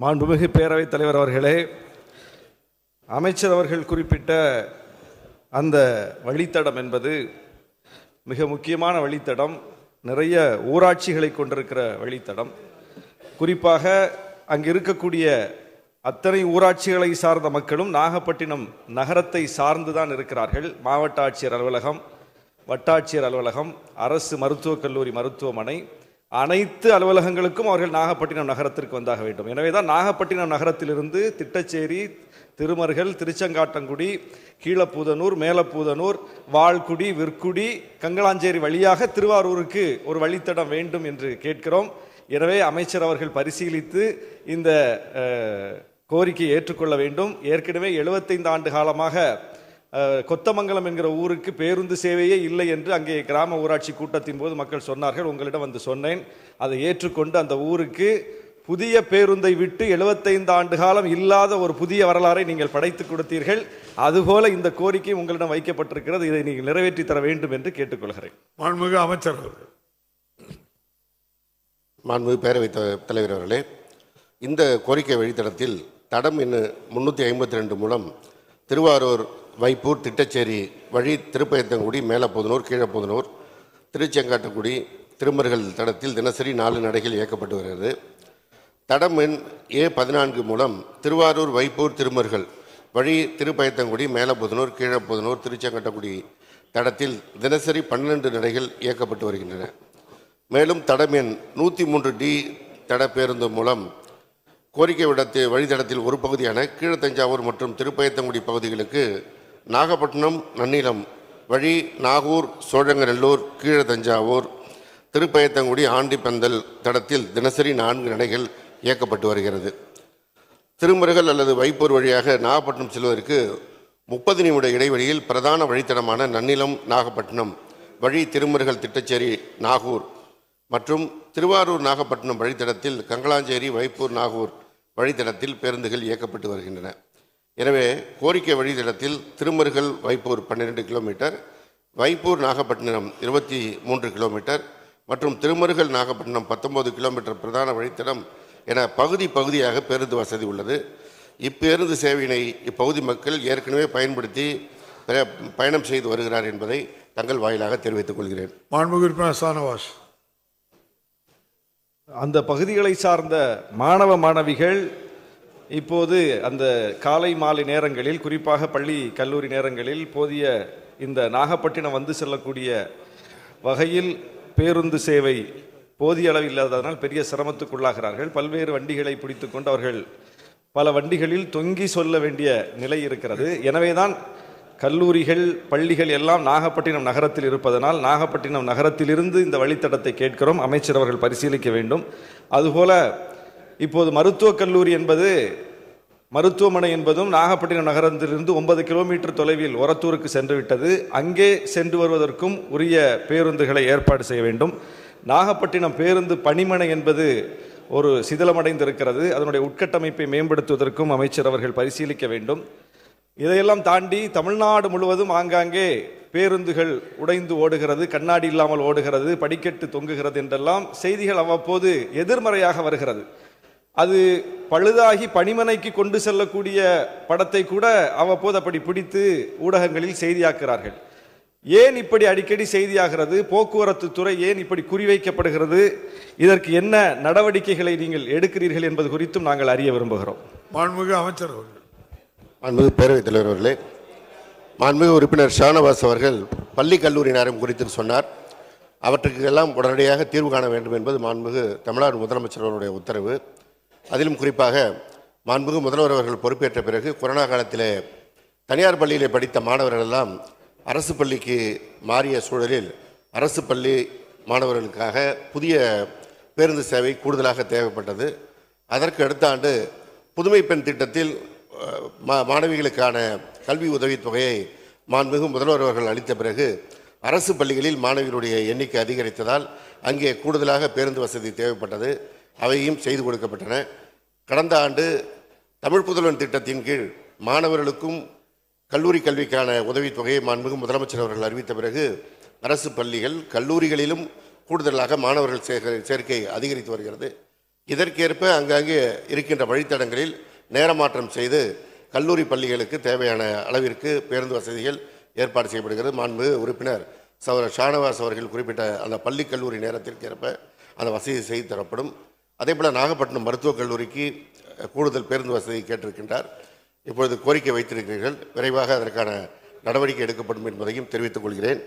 மாண்புமிகு பேரவைத் தலைவர் அவர்களே அமைச்சர் அவர்கள் குறிப்பிட்ட அந்த வழித்தடம் என்பது மிக முக்கியமான வழித்தடம். நிறைய ஊராட்சிகளை கொண்டிருக்கிற வழித்தடம். குறிப்பாக அங்கு இருக்கக்கூடிய அத்தனை ஊராட்சிகளை சார்ந்த மக்களும் நாகப்பட்டினம் நகரத்தை சார்ந்து தான் இருக்கிறார்கள். மாவட்ட ஆட்சியர் அலுவலகம் வட்டாட்சியர் அலுவலகம் அரசு மருத்துவக் கல்லூரி மருத்துவமனை அனைத்து அலுவலகங்களுக்கும் அவர்கள் நாகப்பட்டினம் நகரத்திற்கு வந்தாக வேண்டும். எனவே தான் நாகப்பட்டினம் நகரத்திலிருந்து திட்டச்சேரி திருமருகல் திருச்செங்காட்டங்குடி கீழப்பூதனூர் மேலப்பூதனூர் வாள்குடி விற்குடி கங்களாஞ்சேரி வழியாக திருவாரூருக்கு ஒரு வழித்தடம் வேண்டும் என்று கேட்கிறோம். எனவே அமைச்சர் அவர்கள் பரிசீலித்து இந்த கோரிக்கையை ஏற்றுக்கொள்ள வேண்டும். ஏற்கனவே 75 ஆண்டு காலமாக கொத்தமங்கலம் என்கிற ஊருக்கு பேருந்து சேவையே இல்லை என்று அங்கே கிராம ஊராட்சி கூட்டத்தின் போது மக்கள் சொன்னார்கள். உங்களிடம் வந்து சொன்னேன். அதை ஏற்றுக்கொண்டு அந்த ஊருக்கு புதிய பேருந்தை விட்டு 75 ஆண்டு காலம் இல்லாத ஒரு புதிய வரலாறை நீங்கள் படைத்து கொடுத்தீர்கள். அதுபோல இந்த கோரிக்கை உங்களிடம் வைக்கப்பட்டிருக்கிறது. இதை நீங்கள் நிறைவேற்றி தர வேண்டும் என்று கேட்டுக்கொள்கிறேன். மாண்புமிகு அமைச்சர் அவர்கள். மாண்புமிகு பேரவைத் த- தலைவர் அவர்களே இந்த கோரிக்கை வழித்தடத்தில் தடம் எண்ணு முன்னூற்றி ஐம்பத்தி ரெண்டு மூலம் திருவாரூர் வைப்பூர் திட்டச்சேரி வழி திருப்பயத்தங்குடி மேலப்போதனூர் கீழப்போதனூர் திருச்செங்காட்டுக்குடி திருமருகல் தடத்தில் தினசரி நாலு நடைகள் இயக்கப்பட்டு வருகிறது. தடம் எண் ஏ பதினான்கு மூலம் திருவாரூர் வைப்பூர் திருமருகல் வழி திருப்பயத்தங்குடி மேலப்புதனூர் கீழப்புதனூர் திருச்செங்கட்டக்குடி தடத்தில் தினசரி பன்னிரண்டு நடைகள் இயக்கப்பட்டு வருகின்றன. மேலும் தடம் எண் நூற்றி மூன்று டி தட பேருந்து மூலம் கோரிக்கை விடத்து வழித்தடத்தில் ஒரு பகுதியான கீழத்தஞ்சாவூர் மற்றும் திருப்பயத்தங்குடி பகுதிகளுக்கு நாகப்பட்டினம் நன்னிலம் வழி நாகூர் சோழங்கநல்லூர் கீழத்தஞ்சாவூர் திருப்பயத்தங்குடி ஆண்டிப்பந்தல் தடத்தில் தினசரி நான்கு நடைகள் இயக்கப்பட்டு வருகிறது. திருமருகல் அல்லது வைப்பூர் வழியாக நாகப்பட்டினம் செல்வதற்கு முப்பது நிமிட இடைவெளியில் பிரதான வழித்தடமான நன்னிலம் நாகப்பட்டினம் வழி திருமுருகல் திட்டச்சேரி நாகூர் மற்றும் திருவாரூர் நாகப்பட்டினம் வழித்தடத்தில் கங்களாஞ்சேரி வைப்பூர் நாகூர் வழித்தடத்தில் பேருந்துகள் இயக்கப்பட்டு வருகின்றன. எனவே கோரிக்கை வழித்தடத்தில் திருமருகல் வைப்பூர் பன்னிரெண்டு கிலோமீட்டர் வைப்பூர் நாகப்பட்டினம் இருபத்தி மூன்று கிலோமீட்டர் மற்றும் திருமருகல் நாகப்பட்டினம் பத்தொன்பது கிலோமீட்டர் பிரதான வழித்தடம் என பகுதி பகுதியாக பேருந்து வசதி உள்ளது. இப்பேருந்து சேவையினை இப்பகுதி மக்கள் ஏற்கனவே பயன்படுத்தி பய- பயணம் செய்து வருகிறார் என்பதை தங்கள் வாயிலாக தெரிவித்துக் கொள்கிறேன். சானவாஸ் அந்த பகுதிகளை சார்ந்த மாணவ மாணவிகள் இப்போது அந்த காலை மாலை நேரங்களில் குறிப்பாக பள்ளி கல்லூரி நேரங்களில் போதிய இந்த நாகப்பட்டினம் வந்து செல்லக்கூடிய வகையில் பேருந்து சேவை போதிய அளவு இல்லாததனால் பெரிய சிரமத்துக்குள்ளாகிறார்கள். பல்வேறு வண்டிகளை பிடித்துக்கொண்டு அவர்கள் பல வண்டிகளில் தொங்கி சொல்ல வேண்டிய நிலை இருக்கிறது. எனவேதான் கல்லூரிகள் பள்ளிகள் எல்லாம் நாகப்பட்டினம் நகரத்தில் இருப்பதனால் நாகப்பட்டினம் நகரத்திலிருந்து இந்த வழித்தடத்தை கேட்கிறோம். அமைச்சர் அவர்கள் பரிசீலிக்க வேண்டும். அதுபோல இப்போது மருத்துவக் கல்லூரி என்பது மருத்துவமனை என்பதும் நாகப்பட்டினம் நகரத்திலிருந்து ஒன்பது கிலோமீட்டர் தொலைவில் ஒரத்தூருக்கு சென்று விட்டது அங்கே சென்று வருவதற்கும் உரிய பேருந்துகளை ஏற்பாடு செய்ய வேண்டும். நாகப்பட்டினம் பேருந்து பணிமனை என்பது ஒரு சிதிலமடைந்திருக்கிறது. அதனுடைய உட்கட்டமைப்பை மேம்படுத்துவதற்கும் அமைச்சர் அவர்கள் பரிசீலிக்க வேண்டும். இதையெல்லாம் தாண்டி தமிழ்நாடு முழுவதும் ஆங்காங்கே பேருந்துகள் உடைந்து ஓடுகிறது கண்ணாடி இல்லாமல் ஓடுகிறது படிக்கட்டு தொங்குகிறது என்றெல்லாம் செய்திகள் அவ்வப்போது எதிர்மறையாக வருகிறது. அது பழுதாகி பணிமனைக்கு கொண்டு செல்லக்கூடிய படத்தை கூட அவ்வப்போது அப்படி பிடித்து ஊடகங்களில் செய்தியாக்குறார்கள் ஏன் இப்படி அடிக்கடி செய்தியாகிறது? போக்குவரத்து துறை ஏன் இப்படி குறிவைக்கப்படுகிறது? இதற்கு என்ன நடவடிக்கைகளை நீங்கள் எடுக்கிறீர்கள் என்பது குறித்தும் நாங்கள் அறிய விரும்புகிறோம். மாண்புமிகு அமைச்சர் அவர்கள். மாண்புமிகு பேரவைத் தலைவர் அவர்களே மாண்புமிகு உறுப்பினர் ஷானவாஸ் அவர்கள் பள்ளி கல்லூரி நேரம் குறித்து சொன்னார். அவற்றுக்கு எல்லாம் உடனடியாக தீர்வு காண வேண்டும் என்பது மாண்புமிகு தமிழ்நாடு முதலமைச்சர் அவருடைய உத்தரவு. அதிலும் குறிப்பாக மாண்புமிகு முதல்வர் அவர்கள் பொறுப்பேற்ற பிறகு கொரோனா காலத்திலே தனியார் பள்ளியிலே படித்த மாணவர்கள் எல்லாம் அரசு பள்ளிக்கு மாறிய சூழலில் அரசு பள்ளி மாணவர்களுக்காக புதிய பேருந்து சேவை கூடுதலாக தேவைப்பட்டது. அதற்கு அடுத்த ஆண்டு புதுமை பெண் திட்டத்தில் மா- மாணவிகளுக்கான கல்வி உதவித்தொகையை மாண்புமிகு முதல்வர் அவர்கள் அளித்த பிறகு அரசு பள்ளிகளில் மாணவிகளுடைய எண்ணிக்கை அதிகரித்ததால் அங்கே கூடுதலாக பேருந்து வசதி தேவைப்பட்டது. அவையும் செய்து கொடுக்கப்பட்டன. கடந்த ஆண்டு தமிழ் புதல்வன் திட்டத்தின் கீழ் மாணவர்களுக்கும் கல்லூரி கல்விக்கான உதவித்தொகையை மாண்புமிகு முதலமைச்சர் அவர்கள் அறிவித்த பிறகு அரசு பள்ளிகள் கல்லூரிகளிலும் கூடுதலாக மாணவர்கள் சேர்க்கை சேர்க்கை அதிகரித்து வருகிறது. இதற்கேற்ப அங்கங்கே இருக்கின்ற வழித்தடங்களில் நேரமாற்றம் செய்து கல்லூரி பள்ளிகளுக்கு தேவையான அளவிற்கு பேருந்து வசதிகள் ஏற்பாடு செய்யப்படுகிறது. மாண்பு உறுப்பினர் சௌர ஷானவாஸ் அவர்கள் குறிப்பிட்ட அந்த பள்ளி கல்லூரி நேரத்திற்கேற்ப அந்த வசதி செய்து தரப்படும். அதேபோல் நாகப்பட்டினம் மருத்துவக் கல்லூரிக்கு கூடுதல் பேருந்து வசதி கேட்டிருக்கின்றார். இப்பொழுது கோரிக்கை வைத்திருக்கிறீர்கள். விரைவாக அதற்கான நடவடிக்கை எடுக்கப்படும் என்பதையும் தெரிவித்துக் கொள்கிறேன்.